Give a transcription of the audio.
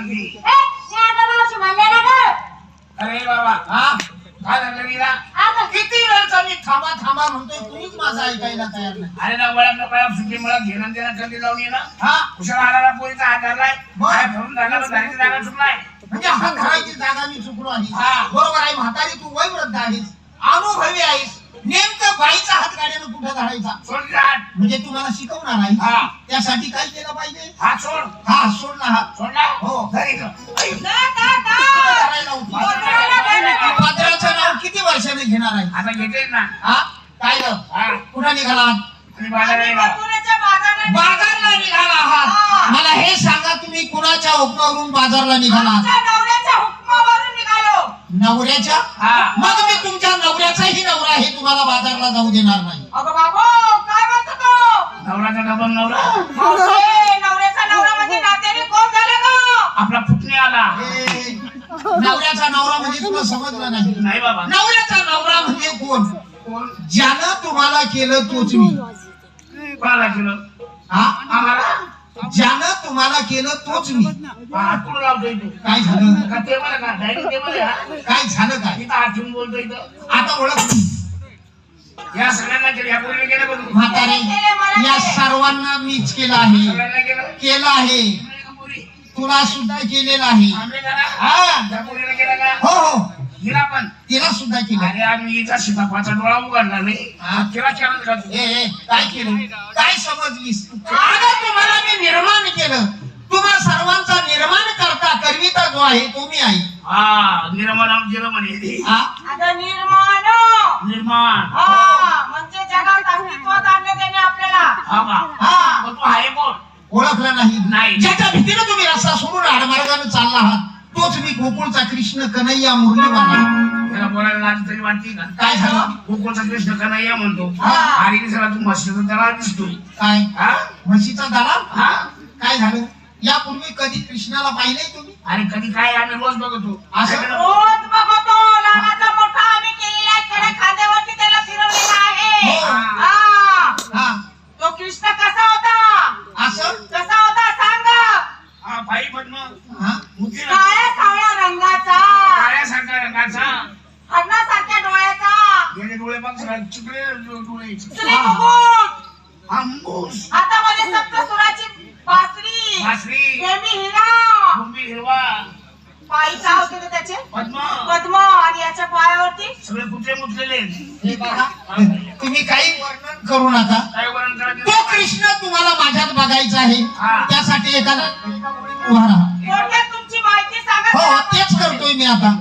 म्हणले. अरे बाबा हा? काय झालं मीरा? आता किती वेळचा मी थांबा थांबा म्हणतोय तुम्हीच माझं ऐकायला तयार नाही. अरे ना वळा ना वळा सुट्टी मला घेणं देणं कधी लावून ये ना. हा? कुशल आला पोरीचा हात धरलाय ठरून झाला तर घराची जागा सुटलाय म्हणजे हा घराची जागा मी चुकलो आहे. हा. बरोबर आहे म्हातारी तू वयवृद्ध आहेस. अनुभवी आहेस. नेमकं बाईचा हात गाड्यानं कुठं हात म्हणजे तुम्हाला शिकवणार आहे. हा. त्यासाठी काय केलं पाहिजे? हात सोड. हा सोड ना हात सोडला? हो. घरी जा. आई. करायला. गोंधळाला. पात्राचं नाव किती वर्षाने घेणार आहे? आता घेते ना. हा? काय ग? हा. कुठं निघाला? आहात? आणि बाजारात आम्ही गेला. मथुरेच्या बाजारात बाजारला निघाला हा. आहात मला हे सांगा तुम्ही कुणाच्या हुकमावरून बाजारला निघाला आहात आमच्या नवऱ्याच्या हुकमावरून निघालो. नवऱ्याच्या? हा. मग मी तुमच्या नवऱ्याचाही नवरा हे तुम्हाला बाजारला जाऊ देणार नाही. अगं बाबू नवराचा डबल नवरा. मावशी, नवऱ्याचा नवरा म्हणजे नात्याने कोण झालं गं? आपला पुतणी आला. ए, नवऱ्याचा नवरा म्हणजे तुला समजलं नाही. नाही बाबा. नवऱ्याचा नवरा म्हणजे कोण? कोण? ज्यानं तुम्हाला केलं तोच मी. कोणाला केलं? हा? आम्हाला? ज्यानं तुम्हाला केलं तोच मी. हा, हात कुठं लावतोय तू काय झालं? का का हा? काय झालं काय? इथं हात ठेवून बोलतोय इथं. आता ओळख या सगळ्यांना केलं या पोरीला केलं बघ. म्हातारे या सर्वांना मीच केलं आहे. सगळ्यांना केलं केलं आहे? तुला सुद्धा केलेलं आहे. करा हा. त्या पोरीला केलं का? हो हो. हिला पण. तिला सुद्धा केलं. अरे आम्ही हिचा सीताफळाचा डोळा उघडला नाही. हा. तिला केलं का तू? ए ए, काय केलं? काय समजलीस? आता तुम्हाला मी निर्माण केलं. तुम्हा सर्वांचा निर्माण करता करविता जो आहे तो मी आहे. हा निर्माण केलं म्हणे हा? निर्माण निर्माण. हा. हा का हा. मग तू आहे कोण? ओळखलं नाही. नाही. ज्याच्या भीतीनं तुम्ही रस्ता सोडून आडमार्गाने चालला आहात तोच मी गोकुळचा कृष्ण कन्हैया मुरलीवाला त्याला बोलायला लाज तरी वाटते का? काय झालं? गोकुळचा कृष्ण का नाही म्हणतो. हा. आणि दिसायला तू मस्तीचा त्याला दिसतोय काय? हा? म्हशीचा दलाल हा. काय झालं? यापूर्वी कधी कृष्णाला पाहिलंय तुम्ही? आणि कधी काय आम्ही रोज बघतो. असं? सगळं- हरणासारख्या डोळ्याचा. गेले डोळे चिकले डोळे. मुकुट आंबूस हातामध्ये सप्तसुराची बासरी. मासरी नेहमी हिरा. कुंभी हिरवा. पायी काय होते ग त्याचे. पद्म. पद्म. आणि याच्या पायावरती सगळे कुठे मुतलेले हे बघा. तुम्ही काही वर्णन करू नका. काय तो? करायचं कृष्ण तुम्हाला माझ्यात बघायचा आहे. हा. त्यासाठी एका उभा राहा. थोडक्यात तुमची माहिती सांगा हो. तेच करतोय मी आता.